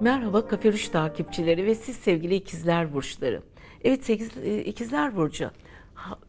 Merhaba Kafe Ruş takipçileri ve siz sevgili ikizler burçları. Evet sekiz- e, ikizler burcu.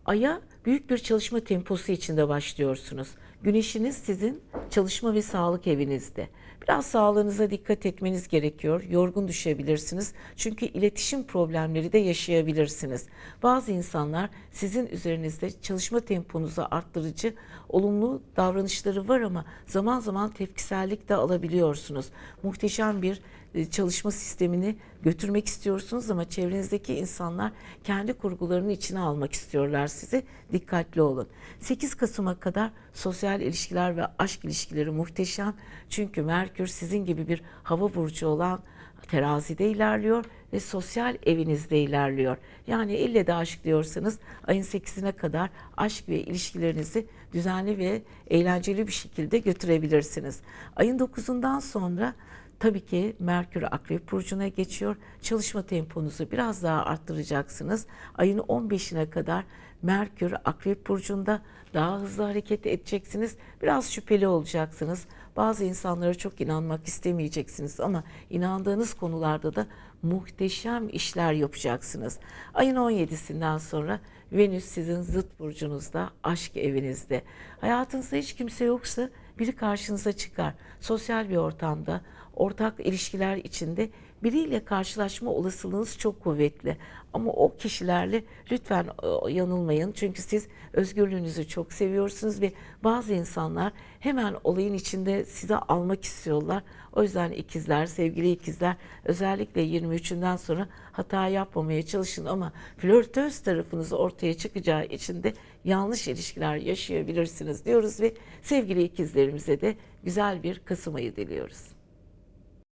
Ay'a büyük bir çalışma temposu içinde başlıyorsunuz. Güneşiniz sizin çalışma ve sağlık evinizde. Biraz sağlığınıza dikkat etmeniz gerekiyor. Yorgun düşebilirsiniz. Çünkü iletişim problemleri de yaşayabilirsiniz. Bazı insanlar sizin üzerinizde çalışma temponuzu arttırıcı olumlu davranışları var ama zaman zaman tepkisellik de alabiliyorsunuz. Muhteşem bir e, çalışma sistemini götürmek istiyorsunuz ama çevrenizdeki insanlar kendi kurgularının içine almak istiyorlar sizi. Dikkatli olun. 8 Kasım'a kadar sosyal ilişkiler ve aşk ilişkileri muhteşem. Çünkü Merkür sizin gibi bir hava burcu olan terazide ilerliyor ve sosyal evinizde ilerliyor. Yani ille de aşk diyorsanız ayın 8'ine kadar aşk ve ilişkilerinizi düzenli ve eğlenceli bir şekilde götürebilirsiniz. Ayın 9'undan sonra Tabii ki Merkür Akrep Burcu'na geçiyor. Çalışma temponuzu biraz daha arttıracaksınız. Ayın 15'ine kadar Merkür Akrep Burcu'nda daha hızlı hareket edeceksiniz. Biraz şüpheli olacaksınız. Bazı insanlara çok inanmak istemeyeceksiniz ama inandığınız konularda da muhteşem işler yapacaksınız. Ayın 17'sinden sonra Venüs sizin zıt burcunuzda, aşk evinizde. Hayatınızda hiç kimse yoksa biri karşınıza çıkar. Sosyal bir ortamda, ortak ilişkiler içinde biriyle karşılaşma olasılığınız çok kuvvetli. Ama o kişilerle lütfen yanılmayın. Çünkü siz özgürlüğünüzü çok seviyorsunuz ve bazı insanlar hemen olayın içinde sizi almak istiyorlar. O yüzden ikizler, sevgili ikizler özellikle 23'ünden sonra hata yapmamaya çalışın ama flörtöz tarafınız ortaya çıkacağı için de yanlış ilişkiler yaşayabilirsiniz diyoruz ve sevgili ikizlerimize de güzel bir Kasım ayı diliyoruz.